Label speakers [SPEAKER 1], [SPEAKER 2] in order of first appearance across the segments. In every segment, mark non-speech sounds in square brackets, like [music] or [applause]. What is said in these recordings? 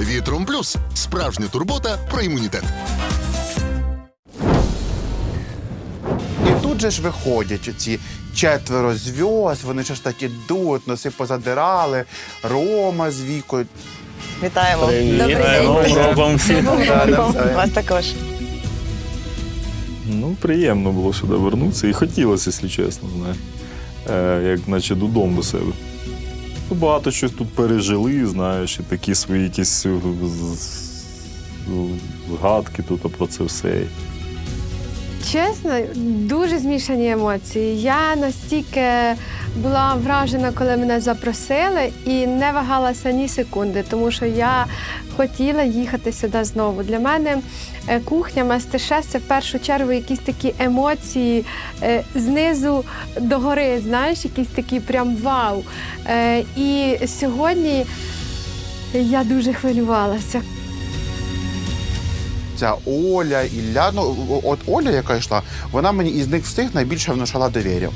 [SPEAKER 1] Вітром плюс справжня турбота про імунітет.
[SPEAKER 2] І тут же ж виходять ці четверо зв'язд, вони ж такі йдуть, носи позадирали, Рома з вікою.
[SPEAKER 3] Вітаємо.
[SPEAKER 4] Добрий день.
[SPEAKER 3] Вас також.
[SPEAKER 5] Ну, приємно було сюди вернутися і хотілося, якщо чесно, знаєш. Е, як наче додому до себе. Ну, Багато щось тут пережили, знаєш, і такі свої якісь е, згадки тут про це все.
[SPEAKER 4] Чесно, дуже змішані емоції. Я настільки була вражена, коли мене запросили, і не вагалася ні секунди, тому що я хотіла їхати сюди знову. Для мене е, кухня, мастер-шеф – це в першу чергу якісь такі емоції е, знизу до гори, знаєш, якісь такі прям вау. Е, І сьогодні я дуже хвилювалася.
[SPEAKER 2] Ця Оля, Ілля. Ну, от Оля, яка йшла, вона мені із них всіх найбільше внушала довір'я.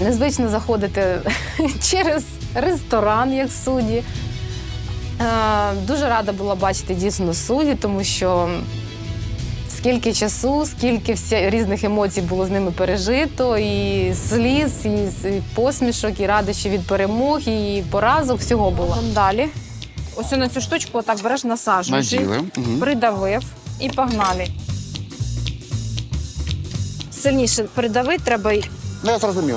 [SPEAKER 6] Незвично заходити [laughs] через ресторан, як судді. Е, Дуже рада була бачити дійсно судді, тому що скільки часу, скільки всі, різних емоцій було з ними пережито, і сліз, і, і посмішок, і радощі від перемог, і поразок, всього було. Далі. Ось на цю штучку отак береш насаджуєш.
[SPEAKER 2] Наділи. Угу.
[SPEAKER 6] Придавив і погнали. Сильніше придавити треба й
[SPEAKER 2] Ну, я зрозумів.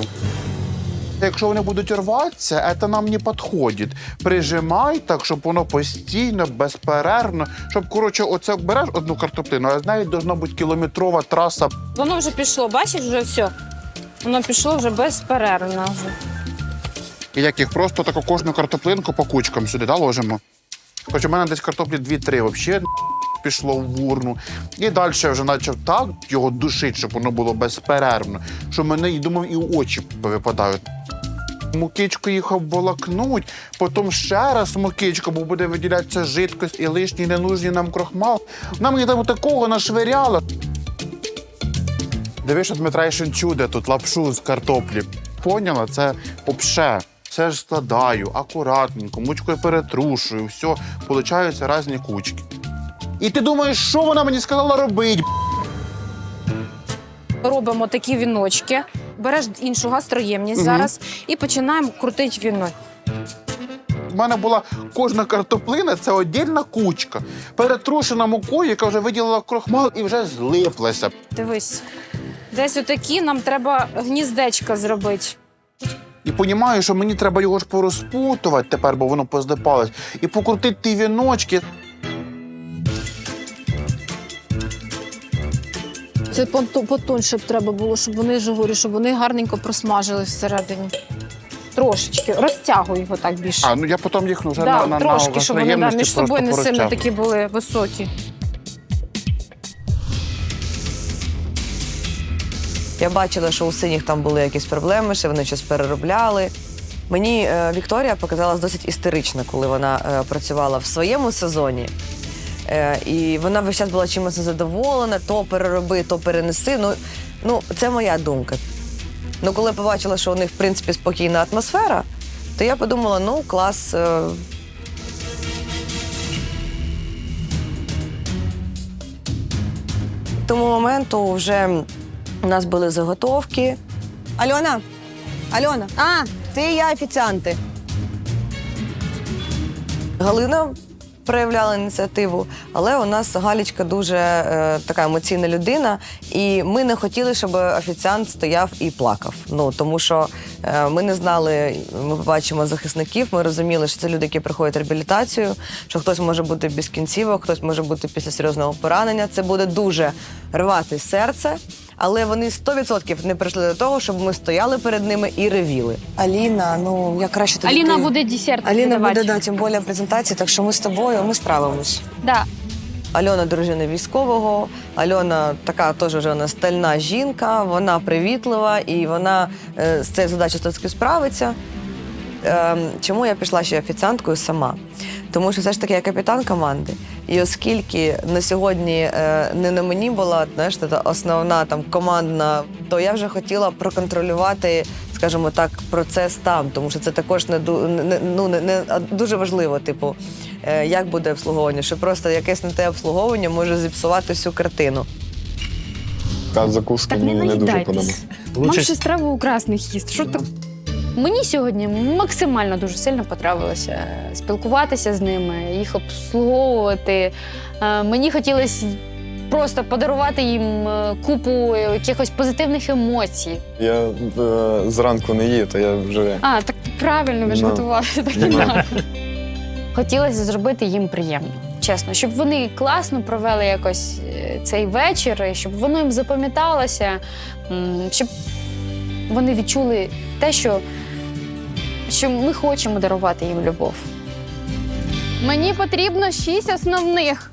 [SPEAKER 2] Якщо вони будуть рватися, це нам не підходить. Прижимай так, щоб воно постійно, безперервно, щоб, коротше, оце береш одну картоплину, а з нею должна бути кілометрова траса.
[SPEAKER 6] Воно вже пішло, бачиш, вже все. Воно пішло вже безперервно. Вже.
[SPEAKER 2] І як їх просто таку кожну картоплинку по кучкам сюди да, ложимо. Хоч у мене десь картоплі 2-3 взагалі пішло в урну. І далі вже почав так його душити, щоб воно було безперервно, що мене і думав, і очі випадають. Мукичку їх обволокнуть, потім ще раз мукичку, бо буде виділятися жидкость і лишній ненужний нам крохмал. Вона мені там такого нашвиряла. Дивись, що чуде тут лапшу з картоплі. Поняла? Це обше. Все ж складаю, акуратненько, мучкою перетрушую, все, получаються різні кучки. І ти думаєш, що вона мені сказала робити?
[SPEAKER 6] Робимо такі віночки, береш іншу гастроємність
[SPEAKER 2] Мгм.
[SPEAKER 6] зараз і починаємо крутити вінок.
[SPEAKER 2] У мене була кожна картоплина це отдільна кучка, перетрушена мукою, яка вже виділила крохмал і вже злиплася.
[SPEAKER 6] Дивись. Десь отакі нам треба гніздечка зробити.
[SPEAKER 2] І розумію, що мені треба його ж порозпутувати тепер, бо воно позлипалось, і покрутити ті віночки.
[SPEAKER 6] Це потон- потоньше б треба було, щоб вони ж говорю, щоб вони гарненько просмажили всередині. Трошечки. Розтягуй його так більше.
[SPEAKER 2] А, ну я потім їх вже
[SPEAKER 6] да,
[SPEAKER 2] на, на,
[SPEAKER 6] трошки,
[SPEAKER 2] на
[SPEAKER 6] щоб вони да, між собою не сильно такі були високі.
[SPEAKER 3] Я бачила, що у синіх там були якісь проблеми, що вони щось переробляли. Мені е, Вікторія показалась досить істерична, коли вона е, працювала в своєму сезоні. Е, і вона весь час була чимось незадоволена, то перероби, то перенеси. Ну, ну, це моя думка. Ну, коли побачила, що у них, в принципі, спокійна атмосфера, то я подумала: ну, клас. Е, тому моменту вже у нас були заготовки. Альона, Альона, а, ти і я офіціанти. Галина проявляла ініціативу, але у нас Галічка дуже е, така емоційна людина, і ми не хотіли, щоб офіціант стояв і плакав. Ну тому що е, ми не знали, ми побачимо захисників. Ми розуміли, що це люди, які проходять реабілітацію, що хтось може бути без кінцівок, хтось може бути після серйозного поранення. Це буде дуже рвати серце. Але вони 100% не прийшли до того, щоб ми стояли перед ними і ревіли. Аліна, ну я краще тобі.
[SPEAKER 6] Аліна буде десерт.
[SPEAKER 3] Аліна буде да, тим більше презентації, так що ми з тобою ми справимось.
[SPEAKER 6] Да.
[SPEAKER 3] Альона дружина військового. Альона така теж вже вона стальна жінка, вона привітлива і вона е, з цією задачею справиться. Ем, чому я пішла ще офіціанткою сама? Тому що все ж таки я капітан команди. І оскільки на сьогодні е, не на мені була знаєш, та основна там командна, то я вже хотіла проконтролювати, скажімо так, процес там, тому що це також не, не, ну, не, не дуже важливо. Типу, е, як буде обслуговування, що просто якесь не те обслуговування може зіпсувати всю картину.
[SPEAKER 7] Та закуски
[SPEAKER 8] Так
[SPEAKER 7] мені не дуже подобається.
[SPEAKER 8] Нам ще страву у красних їсть. Що так?
[SPEAKER 6] Мені сьогодні максимально дуже сильно потрапилося спілкуватися з ними, їх обслуговувати. Е, Мені хотілося просто подарувати їм е, купу якихось позитивних емоцій.
[SPEAKER 7] Я е, зранку не їв, то я вже
[SPEAKER 8] А, так правильно, ви ж
[SPEAKER 7] Ну.
[SPEAKER 8] готували. [laughs] Так і
[SPEAKER 7] Ну.
[SPEAKER 8] надо.
[SPEAKER 6] Хотілося зробити їм приємно. Чесно, щоб вони класно провели якось е, цей вечір, щоб воно їм запам'яталося, щоб вони відчули те, що, що ми хочемо дарувати їм любов.
[SPEAKER 8] Мені потрібно шість основних.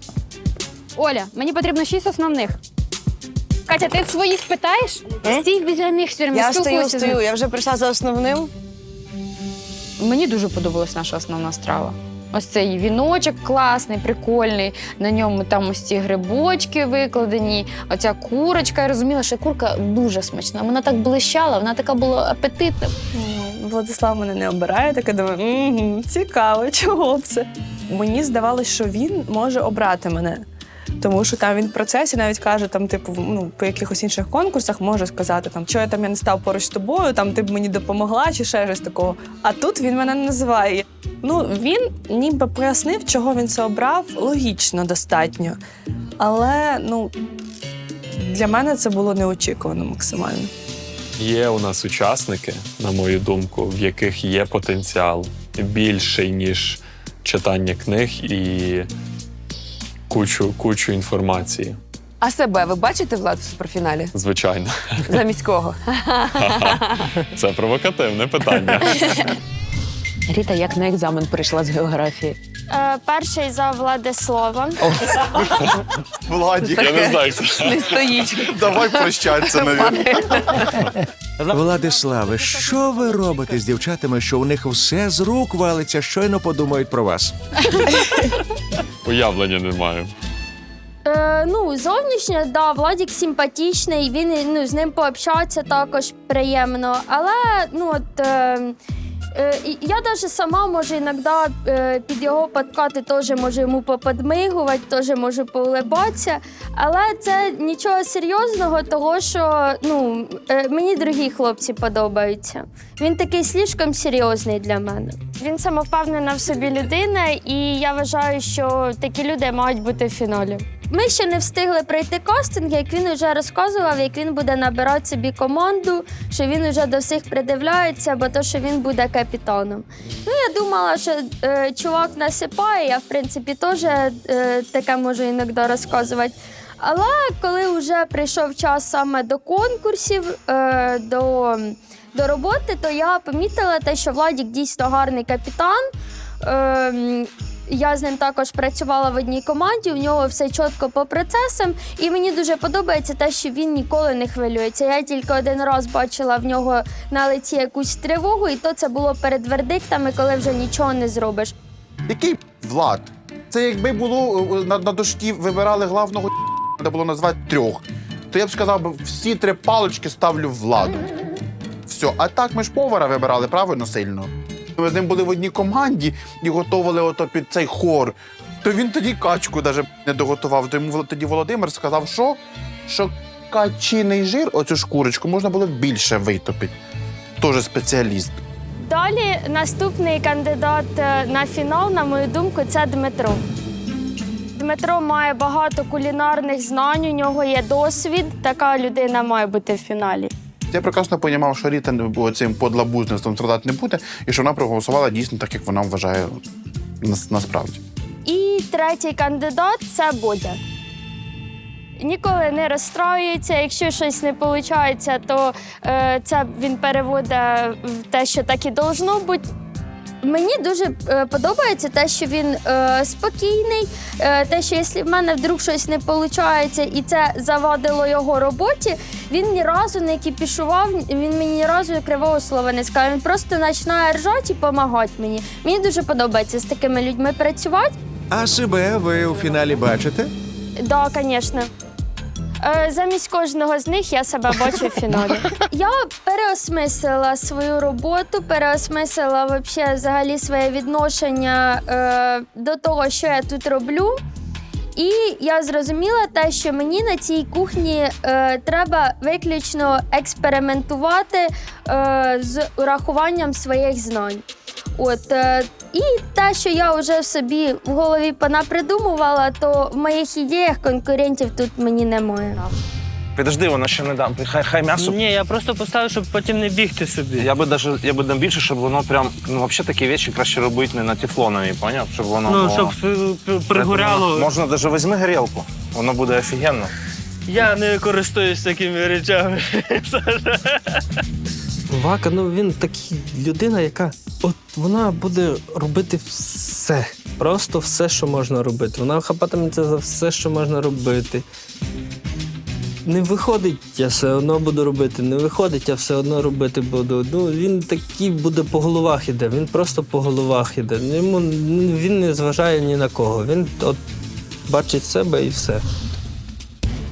[SPEAKER 8] Оля, мені потрібно шість основних. Катя, ти своїх питаєш?
[SPEAKER 3] М?
[SPEAKER 8] Стій біля них все время,
[SPEAKER 3] Я стою,
[SPEAKER 8] спілкуйся з ними.
[SPEAKER 3] стою, я вже прийшла за основним.
[SPEAKER 6] Мені дуже подобалась наша основна страва. Ось цей віночок класний, прикольний. На ньому там ось ці грибочки викладені. Оця курочка. Я розуміла, що курка дуже смачна. Вона так блищала, вона така була апетитна.
[SPEAKER 9] Владислав мене не обирає, так я думаю, угу, цікаво, чого б це. Мені здавалось, що він може обрати мене. Тому що там він в процесі навіть каже, там, типу, ну, по якихось інших конкурсах може сказати, там, що я там я не став поруч з тобою, там ти б мені допомогла чи ще щось такого. А тут він мене не називає. Ну, він ніби пояснив, чого він це обрав, логічно достатньо. Але ну, для мене це було неочікувано максимально.
[SPEAKER 10] Є у нас учасники, на мою думку, в яких є потенціал більший, ніж читання книг і кучу, кучу інформації.
[SPEAKER 11] А себе ви бачите Влад в суперфіналі?
[SPEAKER 10] Звичайно,
[SPEAKER 11] Замість кого? [laughs]
[SPEAKER 10] це провокативне питання. [laughs]
[SPEAKER 11] Ріта, як на екзамен прийшла з географії?
[SPEAKER 8] Е, перший за Владислава. [laughs]
[SPEAKER 2] Владік,
[SPEAKER 10] Я не знаю.
[SPEAKER 11] Не стоїть.
[SPEAKER 2] давай прощатися, навіть.
[SPEAKER 12] Владиславе, що ви робите з дівчатами, що у них все з рук валиться, щойно подумають про вас? [laughs]
[SPEAKER 10] Уявлення не маю.
[SPEAKER 8] Е, ну, зовнішньо, да, Владік симпатичний, він ну, з ним пообщатися також приємно. Але ну от. Е, е, я навіть сама можу іноді е, під його подкати теж можу йому поподмигувати, теж можу поулибатися. Але це нічого серйозного, того що ну, е, мені другі хлопці подобаються. Він такий слишком серйозний для мене. Він самовпевнена в собі людина, і я вважаю, що такі люди мають бути в фіналі. Ми ще не встигли пройти кастинг, як він вже розказував, як він буде набирати собі команду, що він вже до всіх придивляється, бо то, що він буде капітаном. Ну, я думала, що е, чувак насипає, я в принципі теж е, таке можу іноді розказувати. Але коли вже прийшов час саме до конкурсів, е, до, до роботи, то я помітила те, що Владік дійсно гарний капітан. Е, я з ним також працювала в одній команді, у нього все чітко по процесам, і мені дуже подобається те, що він ніколи не хвилюється. Я тільки один раз бачила в нього на лиці якусь тривогу, і то це було перед вердиктами, коли вже нічого не зробиш.
[SPEAKER 2] Який Влад? Це якби було е, на, на дошкі вибирали главного [laughs] де було назвати трьох, то я б сказав, всі три палочки ставлю владу. Все, а так ми ж повара вибирали правильно сильно. Ми з ним були в одній команді і готували ото під цей хор. То він тоді качку навіть не доготував. То йому тоді Володимир сказав, що, що качиний жир, оцю шкурочку, можна було більше витопити. Теж спеціаліст.
[SPEAKER 8] Далі наступний кандидат е, на фінал, на мою думку, це Дмитро. Дмитро має багато кулінарних знань, у нього є досвід. Така людина має бути в фіналі.
[SPEAKER 2] Я прекрасно розумів, що Ріта цим подлабузництвом страдати не буде, і що вона проголосувала дійсно так, як вона вважає нас- насправді.
[SPEAKER 8] І третій кандидат це Бодя. Ніколи не розстраюється. Якщо щось не виходить, то е, це він переводить в те, що так і должно бути. Мені дуже е, подобається те, що він е, спокійний, е, те, що якщо в мене вдруг щось не виходить і це завадило його роботі, він ні разу не кіпішував, він мені ні разу кривого слова не сказав. Він просто починає ржати і допомагати мені. Мені дуже подобається з такими людьми працювати.
[SPEAKER 12] А себе ви у фіналі бачите?
[SPEAKER 8] Да, звісно. Е, Замість кожного з них я себе бачу в фіналі. [laughs] Я переосмислила свою роботу, переосмислила вообще взагалі своє відношення е, до того, що я тут роблю. І я зрозуміла те, що мені на цій кухні е, треба виключно експериментувати е, з урахуванням своїх знань. От е, і те, що я вже в собі в голові понапридумувала, то в моїх ідеях конкурентів тут мені немає.
[SPEAKER 13] Підожди, вона ще не дам. Хай, хай м'ясо.
[SPEAKER 14] Ні, я просто поставив, щоб потім не бігти собі.
[SPEAKER 13] Я би даже, я би дам більше, щоб воно прям, ну взагалі такі речі краще робити не на тефлонові, поняв? Щоб воно.
[SPEAKER 14] Ну,
[SPEAKER 13] було-
[SPEAKER 14] щоб е, пригоряло.
[SPEAKER 13] Можна навіть візьми горілку, воно буде офігенно.
[SPEAKER 14] Я не користуюсь такими речами. [laughs]
[SPEAKER 15] Вака, ну він такий людина, яка от вона буде робити все. Просто все, що можна робити. Вона хапатиметься за все, що можна робити. Не виходить, я все одно буду робити. Не виходить, я все одно робити буду. Ну він такий буде по головах іде. Він просто по головах іде. Йому він не зважає ні на кого. Він от бачить себе і все.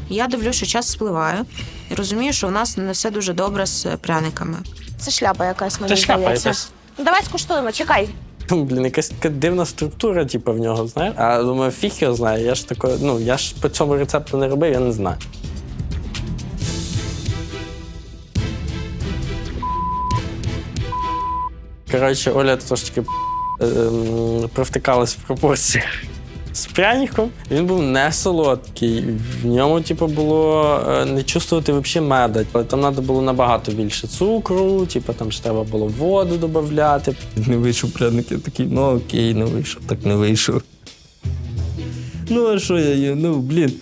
[SPEAKER 16] Я дивлюся, що час спливає і розумію, що у нас не все дуже добре з пряниками. Це шляпа якась мені
[SPEAKER 14] Це шляпа
[SPEAKER 16] здається.
[SPEAKER 14] якась.
[SPEAKER 16] Ну, давай скуштуємо, чекай. [laughs]
[SPEAKER 14] Блін, якась така дивна структура, типу, в нього, знаєш. А думаю, фіг його знає. Я ж такої, ну я ж по цьому рецепту не робив, я не знаю. Коротше, Оля трошечки ем, провтикалась в пропорціях. З пряником він був не солодкий. В ньому, типу, було е, не чувствувати взагалі меда. Але там треба було набагато більше цукру, типу, там ж треба було воду додати.
[SPEAKER 15] Не вийшов пряник, я такий, ну окей, не вийшов, так не вийшов. Ну, а що я? Ну, блін.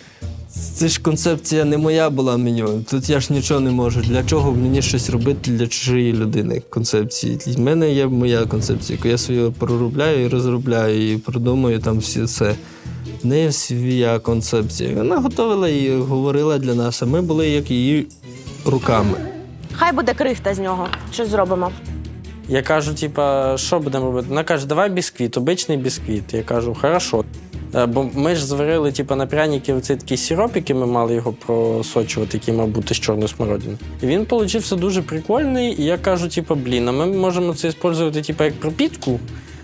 [SPEAKER 15] Це ж концепція не моя була меню. Тут я ж нічого не можу. Для чого мені щось робити для чужої людини концепції? В мене є моя концепція, я свою проробляю і розробляю, і продумую там всі це. В неї своя концепція. Вона готувала і говорила для нас, а ми були як її руками.
[SPEAKER 16] Хай буде крихта з нього. Щось зробимо.
[SPEAKER 14] Я кажу, типа, що будемо робити? Вона каже, давай бісквіт, обичний бісквіт. Я кажу, хорошо. Е, Бо ми ж зварили типа, на пряники оцей такий сироп, який ми мали його просочувати, який мав бути з чорної смородини. І він получився дуже прикольний. І я кажу, типа, блін, а ми можемо це використовувати типа, як пропітку.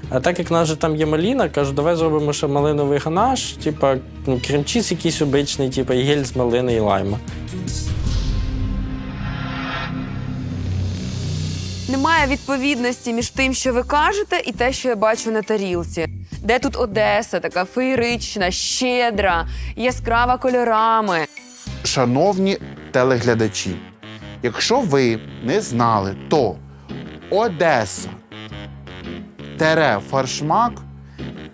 [SPEAKER 14] А так як в нас же там є маліна, кажу, давай зробимо ще малиновий ганаш, типа ну, крем-чіз якийсь обичний, типа і гель з малини і лайма.
[SPEAKER 11] Немає відповідності між тим, що ви кажете, і те, що я бачу на тарілці. Де тут Одеса, така феєрична, щедра, яскрава кольорами.
[SPEAKER 2] Шановні телеглядачі, якщо ви не знали, то Одеса тере фаршмак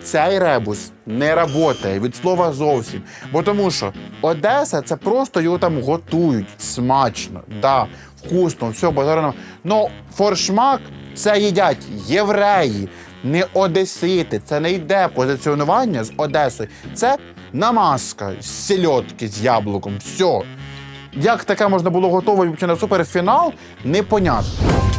[SPEAKER 2] цей ребус не працює від слова зовсім. Бо тому що Одеса це просто його там готують смачно, да, вкусно, все базарно. Ну, форшмак це їдять євреї, не одесити. Це не йде позиціонування з Одеси. Це намазка з сільотки з яблуком. Все. Як таке можна було готувати на суперфінал, непонятно.